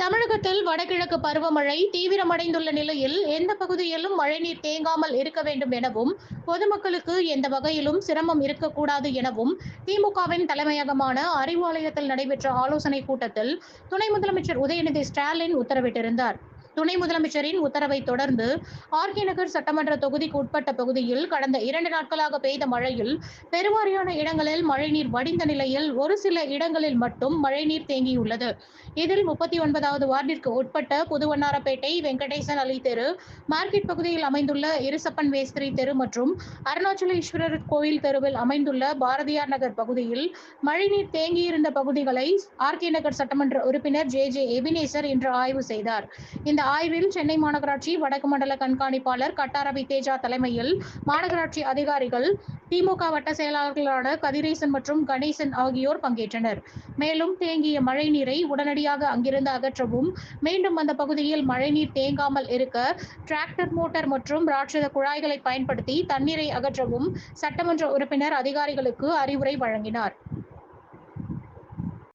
தமிழகத்தில் வடகிழக்கு பருவமழை தீவிரமடைந்துள்ள நிலையில் எந்த பகுதியிலும் மழைநீர் தேங்காமல் இருக்க வேண்டும் எனவும் பொதுமக்களுக்கு எந்த வகையிலும் சிரமம் இருக்கக்கூடாது எனவும் திமுகவின் தலைமையகமான அறிவாலயத்தில் நடைபெற்ற ஆலோசனைக் கூட்டத்தில் துணை முதலமைச்சர் உதயநிதி ஸ்டாலின் உத்தரவிட்டிருந்தார். துணை முதலமைச்சரின் உத்தரவை தொடர்ந்து ஆர்கே நகர் சட்டமன்ற தொகுதிக்கு உட்பட்ட பகுதியில் கடந்த இரண்டு நாட்களாக பெய்த மழையில் பெருவாரியான இடங்களில் மழைநீர் வடிந்த நிலையில் ஒரு சில இடங்களில் மட்டும் மழைநீர் தேங்கியுள்ளது. இதில் முப்பத்தி ஒன்பதாவது வார்டிற்கு உட்பட்ட புதுவண்ணாரப்பேட்டை வெங்கடேசன் அலி தெரு மார்க்கெட் பகுதியில் அமைந்துள்ள இருசப்பன் வேஸ்திரி தெரு மற்றும் அருணாச்சலேஸ்வரர் கோயில் தெருவில் அமைந்துள்ள பாரதியார் நகர் பகுதியில் மழைநீர் தேங்கியிருந்த பகுதிகளை ஆர்கே நகர் சட்டமன்ற உறுப்பினர் ஜே ஜே எபினேசர் இன்று ஆய்வு செய்தார். இந்த ஆய்வில் சென்னை மாநகராட்சி வடக்கு மண்டல கண்காணிப்பாளர் கட்டாரவி தேஜா தலைமையில் மாநகராட்சி அதிகாரிகள் திமுக வட்ட செயலாளர்களான கதிரேசன் மற்றும் கணேசன் ஆகியோர் பங்கேற்றனர். மேலும் தேங்கிய மழைநீரை உடனடியாக அங்கிருந்து அகற்றவும் மீண்டும் அந்த பகுதியில் மழைநீர் தேங்காமல் இருக்க டிராக்டர் மோட்டார் மற்றும் ராட்சத குழாய்களை பயன்படுத்தி தண்ணீரை அகற்றவும் சட்டமன்ற உறுப்பினர் அதிகாரிகளுக்கு அறிவுரை வழங்கினார்.